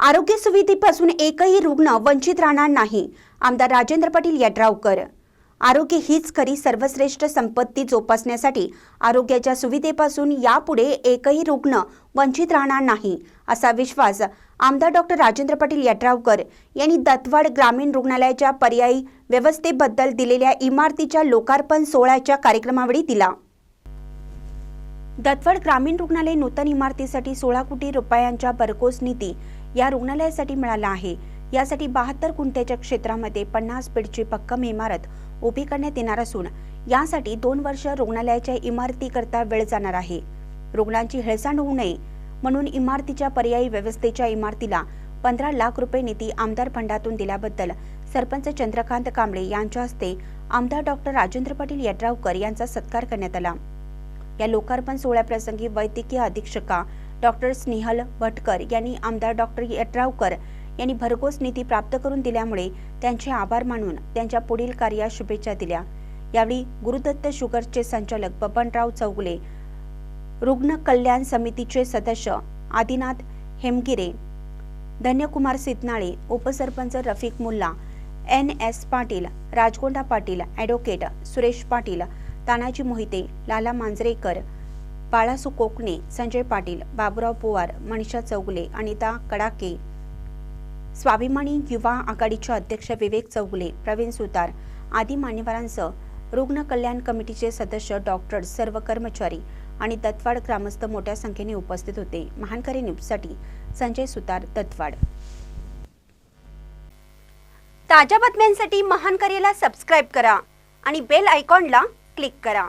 आरोग्य सुविधेपासून एकही रुग्ण वंचित राहणार नाही. आमदार राजेंद्र पाटील यड्रावकर. आरोग्य हीच खरी सर्वश्रेष्ठ संपत्ती जोपासण्यासाठी आरोग्याच्या सुविधेपासून यापुढे एकही रुग्ण वंचित राहणार नाही असा विश्वास आमदार डॉक्टर राजेंद्र पाटील यड्रावकर यांनी दत्तवाड ग्रामीण रुग्णालयाच्या पर्यायी व्यवस्थेबद्दल दिलेल्या इमारतीच्या लोकार्पण सोहळ्याच्या कार्यक्रमावेळी दिला. दत्तवाड ग्रामीण रुग्णालय नूतन इमारतीसाठी सोळा कोटी रुपयांच्या भरघोस निधी या रुग्णालयासाठी मिळाला आहे. यासाठी बहात्तर गुंठ्याच्या क्षेत्रामध्ये पन्नास बेडची भक्कम इमारत उभी करण्यात येणार असून यासाठी दोन वर्ष रुग्णालयाच्या इमारतीकरता वेळ जाणार आहे. रुग्णांची हेळसांड होऊ नये म्हणून इमारतीच्या पर्यायी व्यवस्थेच्या इमारतीला पंधरा लाख रुपये निधी आमदार फंडातून दिल्याबद्दल सरपंच चंद्रकांत कांबळे यांच्या हस्ते आमदार डॉक्टर राजेंद्र पाटील यड्रावकर यांचा सत्कार करण्यात आला. या लोकार्पण सोहळ्याप्रसंगी वैद्यकीय अधीक्षका डॉक्टर स्नेहल भटकर यांनी आमदार डॉक्टर यड्रावकर यांनी भरघोस निधी प्राप्त करून दिल्यामुळे त्यांचे आभार मानून त्यांच्या पुढील कार्यास शुभेच्छा दिल्या. यावेळी गुरुदत्त शुगरचे संचालक बबनराव चौगुले रुग्ण कल्याण समितीचे सदस्य आदिनाथ हेमगिरे धन्यकुमार सितनाळे उपसरपंच Rafiq Mulla N S Patil Rajgonda Patil advocate Suresh Patil Tanaji Mohite Lala Manjrekar Balasu Kokane Sanjay Patil Baburao Powar Manisha Chougule Anita Kadake स्वाभिमानी युवा आघाडीचे अध्यक्ष विवेक चौगुले प्रवीण सुतार आदी मान्यवरांसह रुग्ण कल्याण कमिटीचे सदस्य डॉक्टर सर्व कर्मचारी आणि दत्तवाड ग्रामस्थ मोठ्या संख्येने उपस्थित होते. महानकरी न्यूजसाठी संजय सुतार दत्तवाड. ताज्या बातम्यांसाठी महानकरेला सबस्क्राईब करा आणि बेल आयकॉनला क्लिक करा.